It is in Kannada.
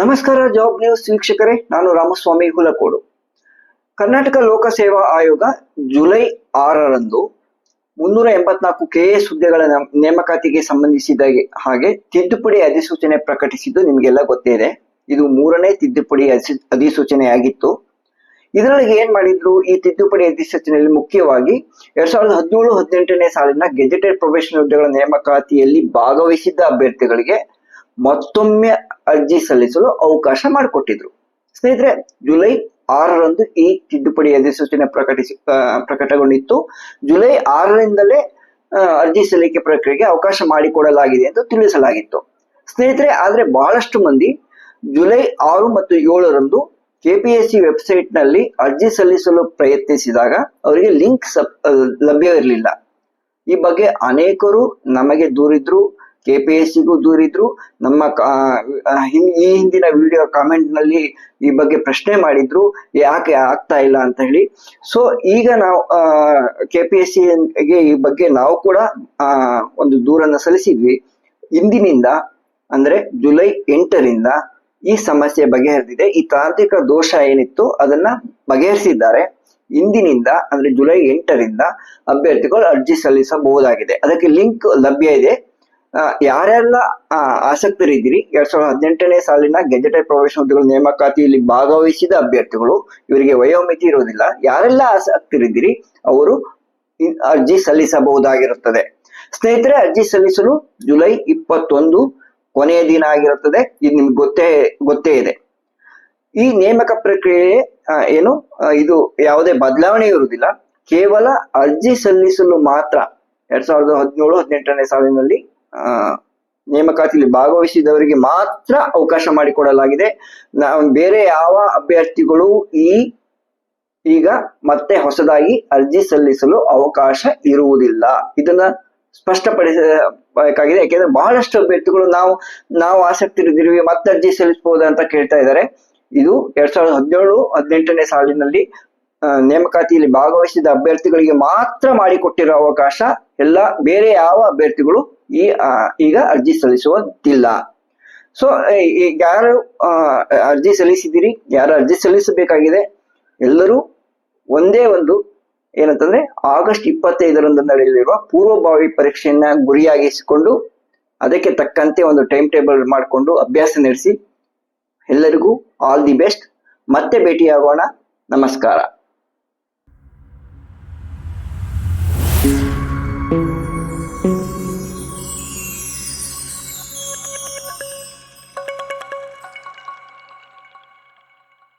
ನಮಸ್ಕಾರ ಜಾಬ್ ನ್ಯೂಸ್ ವೀಕ್ಷಕರೇ. ನಾನು ರಾಮಸ್ವಾಮಿ ಹುಲಕೋಡು. ಕರ್ನಾಟಕ ಲೋಕಸೇವಾ ಆಯೋಗ ಜುಲೈ ಆರರಂದು ಮುನ್ನೂರ ಎಂಬತ್ನಾಲ್ಕು ಕೆಎಸ್ ಹುದ್ದೆಗಳ ನೇಮಕಾತಿಗೆ ಸಂಬಂಧಿಸಿದ ಹಾಗೆ ತಿದ್ದುಪಡಿ ಅಧಿಸೂಚನೆ ಪ್ರಕಟಿಸಿದ್ದು ನಿಮಗೆಲ್ಲ ಗೊತ್ತೇ ಇದೆ. ಇದು ಮೂರನೇ ತಿದ್ದುಪಡಿ ಅಧಿಸೂಚನೆ ಅಧಿಸೂಚನೆಯಾಗಿತ್ತು. ಇದರೊಳಗೆ ಏನ್ ಮಾಡಿದ್ರು? ಈ ತಿದ್ದುಪಡಿ ಅಧಿಸೂಚನೆಯಲ್ಲಿ ಮುಖ್ಯವಾಗಿ ಎರಡ್ ಸಾವಿರದ ಹದಿನೇಳು, ಹದಿನೆಂಟನೇ ಸಾಲಿನ ಗೆಜೆಟೆಡ್ ಪ್ರೊಫೆಷನಲ್ ಹುದ್ದೆಗಳ ನೇಮಕಾತಿಯಲ್ಲಿ ಭಾಗವಹಿಸಿದ್ದ ಅಭ್ಯರ್ಥಿಗಳಿಗೆ ಮತ್ತೊಮ್ಮೆ ಅರ್ಜಿ ಸಲ್ಲಿಸಲು ಅವಕಾಶ ಮಾಡಿಕೊಟ್ಟಿದ್ರು. ಸ್ನೇಹಿತರೆ, ಜುಲೈ ಆರರಂದು ಈ ತಿದ್ದುಪಡಿ ಅಧಿಸೂಚನೆ ಪ್ರಕಟಿಸಿ ಪ್ರಕಟಗೊಂಡಿತ್ತು. ಜುಲೈ ಆರರಿಂದಲೇ ಅರ್ಜಿ ಸಲ್ಲಿಕೆ ಪ್ರಕ್ರಿಯೆಗೆ ಅವಕಾಶ ಮಾಡಿಕೊಡಲಾಗಿದೆ ಎಂದು ತಿಳಿಸಲಾಗಿತ್ತು. ಸ್ನೇಹಿತರೆ, ಆದ್ರೆ ಬಹಳಷ್ಟು ಮಂದಿ ಜುಲೈ ಆರು ಮತ್ತು ಏಳರಂದು ಕೆಪಿಎಸ್ಸಿ ವೆಬ್ಸೈಟ್ನಲ್ಲಿ ಅರ್ಜಿ ಸಲ್ಲಿಸಲು ಪ್ರಯತ್ನಿಸಿದಾಗ ಅವರಿಗೆ ಲಿಂಕ್ ಲಭ್ಯವಿರಲಿಲ್ಲ. ಈ ಬಗ್ಗೆ ಅನೇಕರು ನಮಗೆ ದೂರಿದ್ರು ಕೆಪಿಎಸ್ಸಿಗೂ ದೂರಿದ್ರು. ನಮ್ಮ ಕಾ- ದೂರಿದ್ರು ನಮ್ಮ ಈ ಹಿಂದಿನ ವಿಡಿಯೋ ಕಾಮೆಂಟ್ನಲ್ಲಿ ಈ ಬಗ್ಗೆ ಪ್ರಶ್ನೆ ಮಾಡಿದ್ರು. ಯಾಕೆ ಆಗ್ತಾ ಇಲ್ಲ ಅಂತ ಹೇಳಿ. ಸೊ ಈಗ ನಾವು ಕೆಪಿಎಸ್ಸಿಗೆ ಈ ಬಗ್ಗೆ ನಾವು ಕೂಡ ಒಂದು ದೂರನ್ನ ಸಲ್ಲಿಸಿದ್ವಿ. ಇಂದಿನಿಂದ, ಅಂದ್ರೆ ಜುಲೈ ಎಂಟರಿಂದ ಈ ಸಮಸ್ಯೆ ಬಗೆಹರಿದಿದೆ. ಈ ತಾಂತ್ರಿಕ ದೋಷ ಏನಿತ್ತು ಅದನ್ನ ಬಗೆಹರಿಸಿದ್ದಾರೆ. ಇಂದಿನಿಂದ, ಅಂದ್ರೆ ಜುಲೈ ಎಂಟರಿಂದ ಅಭ್ಯರ್ಥಿಗಳು ಅರ್ಜಿ ಸಲ್ಲಿಸಬಹುದಾಗಿದೆ. ಅದಕ್ಕೆ ಲಿಂಕ್ ಲಭ್ಯ ಇದೆ. ಯಾರೆಲ್ಲ ಆಸಕ್ತರಿದ್ದೀರಿ? ಎರಡ್ ಸಾವಿರದ ಹದಿನೆಂಟನೇ ಸಾಲಿನ ಗೆಜೆಟೆಡ್ ಪ್ರವೇಶ ಹುದ್ದೆಗಳ ನೇಮಕಾತಿಯಲ್ಲಿ ಭಾಗವಹಿಸಿದ ಅಭ್ಯರ್ಥಿಗಳು, ಇವರಿಗೆ ವಯೋಮಿತಿ ಇರುವುದಿಲ್ಲ. ಯಾರೆಲ್ಲ ಆಸಕ್ತರಿದ್ದೀರಿ? ಅವರು ಅರ್ಜಿ ಸಲ್ಲಿಸಬಹುದಾಗಿರುತ್ತದೆ. ಸ್ನೇಹಿತರೆ, ಅರ್ಜಿ ಸಲ್ಲಿಸಲು ಜುಲೈ ಇಪ್ಪತ್ತೊಂದು ಕೊನೆಯ ದಿನ ಆಗಿರುತ್ತದೆ. ಇದು ನಿಮ್ಗೆ ಗೊತ್ತೇ ಗೊತ್ತೇ ಇದೆ. ಈ ನೇಮಕ ಪ್ರಕ್ರಿಯೆ ಏನು ಇದು ಯಾವುದೇ ಬದಲಾವಣೆ ಇರುವುದಿಲ್ಲ. ಕೇವಲ ಅರ್ಜಿ ಸಲ್ಲಿಸಲು ಮಾತ್ರ, ಎರಡ್ ಸಾವಿರದ ಹದಿನೇಳು, ಹದಿನೆಂಟನೇ ಸಾಲಿನಲ್ಲಿ ನೇಮಕಾತಿಯಲ್ಲಿ ಭಾಗವಹಿಸಿದವರಿಗೆ ಮಾತ್ರ ಅವಕಾಶ ಮಾಡಿಕೊಡಲಾಗಿದೆ. ನಾವು ಬೇರೆ ಯಾವ ಅಭ್ಯರ್ಥಿಗಳು ಈ, ಈಗ ಮತ್ತೆ ಹೊಸದಾಗಿ ಅರ್ಜಿ ಸಲ್ಲಿಸಲು ಅವಕಾಶ ಇರುವುದಿಲ್ಲ. ಇದನ್ನ ಸ್ಪಷ್ಟಪಡಿಸಬೇಕಾಗಿದೆ. ಯಾಕೆಂದ್ರೆ ಬಹಳಷ್ಟು ಅಭ್ಯರ್ಥಿಗಳು ನಾವು ನಾವು ಆಸಕ್ತಿ ಇದ್ದೀವಿ ಮತ್ತೆ ಅರ್ಜಿ ಸಲ್ಲಿಸಬಹುದು ಅಂತ ಕೇಳ್ತಾ ಇದ್ದಾರೆ. ಇದು ಎರಡ್ ಸಾವಿರದ ಹದಿನೇಳು, ಹದಿನೆಂಟನೇ ಸಾಲಿನಲ್ಲಿ ನೇಮಕಾತಿಯಲ್ಲಿ ಭಾಗವಹಿಸಿದ ಅಭ್ಯರ್ಥಿಗಳಿಗೆ ಮಾತ್ರ ಮಾಡಿಕೊಟ್ಟಿರುವ ಅವಕಾಶ. ಎಲ್ಲ, ಬೇರೆ ಯಾವ ಅಭ್ಯರ್ಥಿಗಳು ಈ ಈಗ ಅರ್ಜಿ ಸಲ್ಲಿಸುವುದಿಲ್ಲ. ಸೊ ಈಗ ಯಾರು ಅರ್ಜಿ ಸಲ್ಲಿಸಿದ್ದೀರಿ, ಯಾರು ಅರ್ಜಿ ಸಲ್ಲಿಸಬೇಕಾಗಿದೆ, ಎಲ್ಲರೂ ಒಂದೇ ಒಂದು ಏನಂತಂದ್ರೆ ಆಗಸ್ಟ್ ಇಪ್ಪತ್ತೈದರಂದು ನಡೆಯಲಿರುವ ಪೂರ್ವಭಾವಿ ಪರೀಕ್ಷೆಯನ್ನ ಗುರಿಯಾಗಿಸಿಕೊಂಡು ಅದಕ್ಕೆ ತಕ್ಕಂತೆ ಒಂದು ಟೈಮ್ ಟೇಬಲ್ ಮಾಡಿಕೊಂಡು ಅಭ್ಯಾಸ ನಡೆಸಿ ಎಲ್ಲರಿಗೂ ಆಲ್ ದಿ ಬೆಸ್ಟ್. ಮತ್ತೆ ಭೇಟಿಯಾಗೋಣ. ನಮಸ್ಕಾರ.